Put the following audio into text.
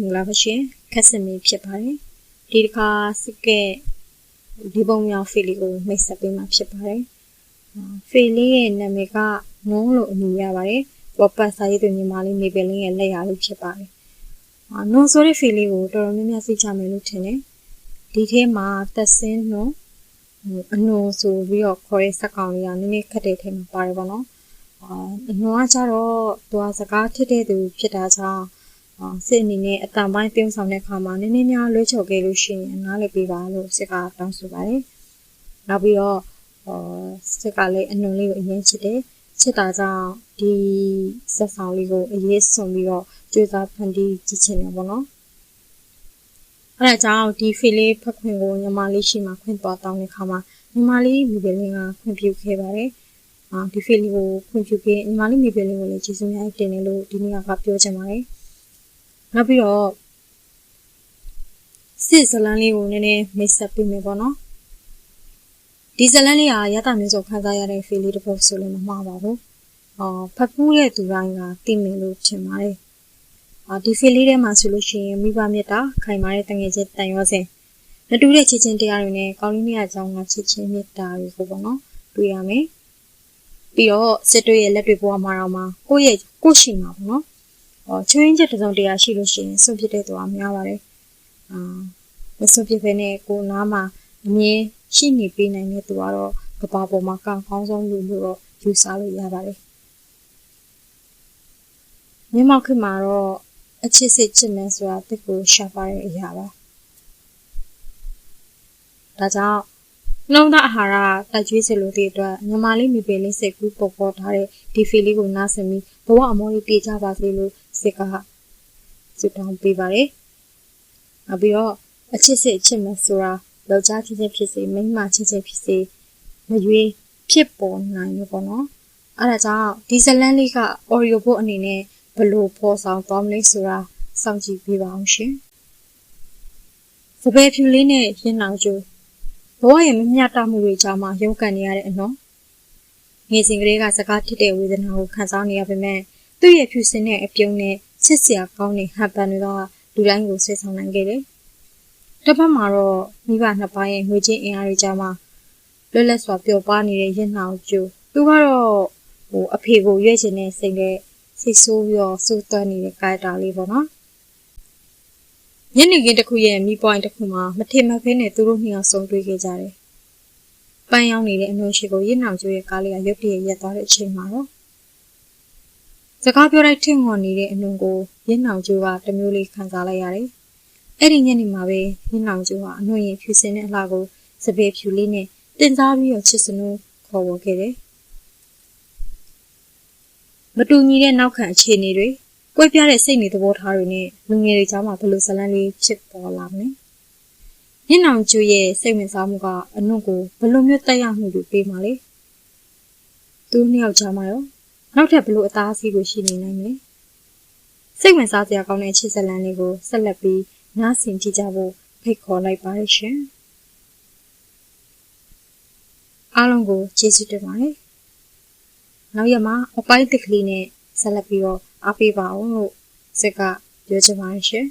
မင်္ဂလာပါရှင်ခက်စင်မီဖြစ်ပါတယ်ဒီတစ်ခါစစ်ကဲဒီပုံမြောင်ဖေလီကိုမိတ်ဆက်ပေးမှာဖြစ်ပါတယ်ဖေလီရဲ့နာမည်ကနုံးလို့အမည်ရပါတယ်ဝပတ်စာရေးသူညီမလေးနေပလင်းရဲ့လက်ရာလေးဖြစ်ပါတယ်နုံဆိုတဲ့ဖေလီကိုတော်တော်များများသိချမယ်လို့ထင်တယ်ဒီထဲမှာသက်စင်းနုံအနုံဆိုပြီးတော့ခေါ်တဲ့စက်ကောင်လေးကနည်းနည်းခက်တဲ့ထဲမှာပါတယ်ပေါ့နော်အာအနုံကကြတော့သူကစကားထစ်တဲ့သူဖြစ်တာကြောင့် စစ်အနေနဲ့အတန်ပိုင်းပြုံးဆောင်တဲ့အခါမှာနည်းနည်းများလွှဲချော်ခဲ့လို့ရှိရင်နားလည်ပေးပါလို့စစ်ကတောင်းဆိုပါတယ်။နောက်ပြီးတော့စစ်ကလည်းအနုံလေးကိုအရင်ချစ်တယ်။ချစ်တာကြောင့်ဒီဆက်ဆောင်လေးကိုအရေးစွန်ပြီးတော့ကြိုးစားဖန်တီးကြည့်ချင်တယ်ပေါ့နော်။အဲဒါကြောင့်ဒီဖီလေးဖက်ခွင်ကိုညီမလေးရှိမှခွင့်သွားတောင်းတဲ့အခါမှာညီမလေးမိဘလေးကခွင့်ပြုခဲ့ပါတယ်။အာဒီဖီလေးကိုခွင့်ပြုခဲ့ညီမလေးမိဘလေးကိုလည်းကျေးဇူးများတင်တယ်လို့ဒီနေ့ကပြောချင်ပါတယ်။ နောက်ပြီးတော့စစ်ဇလန်းလေးကိုနည်းနည်းမိတ်ဆက်ပေးမယ်ပေါ့နော်ဒီဇလန်းလေးကရတာမျိုးစုံခန်းစားရတဲ့ feel လေးတစ်ပုဒ်ဆိုလို့မမှားပါဘူးအော်ဖတ်ဖူးတဲ့သူတိုင်းကသိမယ်လို့ထင်ပါတယ်အာဒီ feel လေးထဲမှာဆိုလို့ရှိရင်မိဘမြတ်တာခိုင်မာတဲ့တငယ်ချင်းတန်ရောစင်မတူတဲ့ချစ်ချင်းတရားတွေနဲ့ကောင်းလေးမြတ်အကြောင်းကချစ်ချင်းမြတ်တာတွေကိုပေါ့နော်တွေ့ရမယ်ပြီးတော့စစ်တွေရဲ့လက်တွေပေါ်မှာတော့မှာကိုယ့်ရဲ့ကိုယ့်ရှိမှာပေါ့နော်ဟော ချွင်းချက်တစ်စုံတရာရှိလို့ရှိရင်ဆွန့်ပစ်တဲ့သူကများပါတယ်အာမဆွန့်ပစ်ဘဲနဲ့ကိုနားမှာအမြင်ရှိနေပေးနိုင်တဲ့သူကတော့ကဘာပေါ်မှာကံကောင်းဆုံးလူလို့တော့ယူဆလို့ရပါတယ်မြမောက်ခင်မှာတော့အချစ်စစ်ချစ်မယ်ဆိုတာတိတ်ကိုရှာပါတဲ့အရာပါဒါကြောင့်နှုံးသားအာဟာရတိုက်ကျွေးစလို့တဲ့အတွက်ညီမလေးမိပင်လေးစိတ်ကူးပေါ်ပေါ်ထားတဲ့ဒီဖီလေးကိုနားဆင်ပြီးဘဝအမောလေးပြေကြပါစေလို့ စစ်ကဆုတောင်းပေးပါတယ်။နောက်ပြီးတော့အချစ်စစ်အချစ်မဆိုတာယောက်ျားဖြစ်ဖြစ်ဖြစ်စေမိန်းမဖြစ်ဖြစ်ဖြစ်စေမရွေးဖြစ်ပေါ်နိုင်လို့ပေါ့နော်။အဲဒါကြောင့်ဒီဇလန်လေးက Oreo ဘုတ်အနေနဲ့ဘလို့ပေါ်ဆောင်သွားမလဲဆိုတာစောင့်ကြည့်ပေးပါအောင်ရှင်။စပယ်ဖြူလေးနဲ့ရင်လောင်ကျိုးဘဝရဲ့မမျှတမှုတွေကြားမှာရုန်းကန်နေရတဲ့အနော်ငယ်စဉ်ကလေးကစကားဖြစ်တဲ့ဝေဒနာကိုခံစားနေရပေမဲ့ သူ့ရဲ့ဖြူစင်တဲ့အပြုံးနဲ့ချစ်စရာကောင်းတဲ့ဟန်ပန်တွေကလူတိုင်းကိုဆွဲဆောင်နိုင်ခဲ့တယ်။တစ်ဖက်မှာတော့မိဘနှစ်ပါးရဲ့ငွေချင်းအင်အားတွေကြားမှာလွတ်လပ်စွာပျော်ပါနေတဲ့ရင်နှောင်ကျူသူကတော့ဟိုအဖေကိုရွေ့ချင်တဲ့စိတ်နဲ့စိတ်ဆိုးပြီးတော့စိုးသွမ်းနေတဲ့ကာတာလေးပေါ့နော်။ညနေခင်းတစ်ခုရဲ့မိပွိုင်းတစ်ခုမှာမထင်မှတ်ဖဲနဲ့သူတို့နှစ်ယောက်ဆုံတွေ့ခဲ့ကြတယ်။ပန်းရောက်နေတဲ့အနှွှေရှိကိုရင်နှောင်ကျိုးရဲ့ကားလေးကရုတ်တရက်ရက်သွားတဲ့အချိန်မှာတော့စ ကားပြောလိုက်ထင်ငေါ်နေတဲ့အနှုံကိုရင်းနှောင်ကျိုးကတမျိုးလေးခံစားလိုက်ရတယ်။အဲ့ဒီညနေမှာပဲရင်းနှောင်ကျိုးကအနှွင့်ရင်ဖြူစင်တဲ့အလှကိုစပယ်ဖြူလေးနဲ့တင်စားပြီးတော့ချစ်စနူးခေါ်ဝေါ်ခဲ့တယ်။မတူညီတဲ့နောက်ခံအခြေအနေတွေကွဲပြားတဲ့စိတ်နေသဘောထားတွေနဲ့လူငယ်တွေကြားမှာဘလို့ဇလန်းလေးဖြစ်ပေါ်လာမလဲ။ရင်းနှောင်ကျိုးရဲ့စိတ်ဝင်စားမှုကအနှုတ်ကိုဘလို့မျိုးတက်ရောက်မှုတွေပေးမှလဲ။သူနှစ်ယောက်ကြားမှာရော နောက်ထပ်ဘလို့အသားအဆီးကိုရှိနေနိုင်မလဲစိတ်ဝင်စားစရာကောင်းတဲ့ချစ်စလန်လေးကိုဆက်လက်ပြီးနားဆင်ကြည့်ကြဖို့ဖိတ်ခေါ်လိုက်ပါရရှင်အားလုံးကိုကျေးဇူးတင်ပါတယ်နောက်ရမှာအပိုင်းတစ်ကလေးနဲ့ဆက်လက်ပြီးတော့အားပေးပါအောင်လို့စစ်ကပြောချင်ပါတယ်ရှင်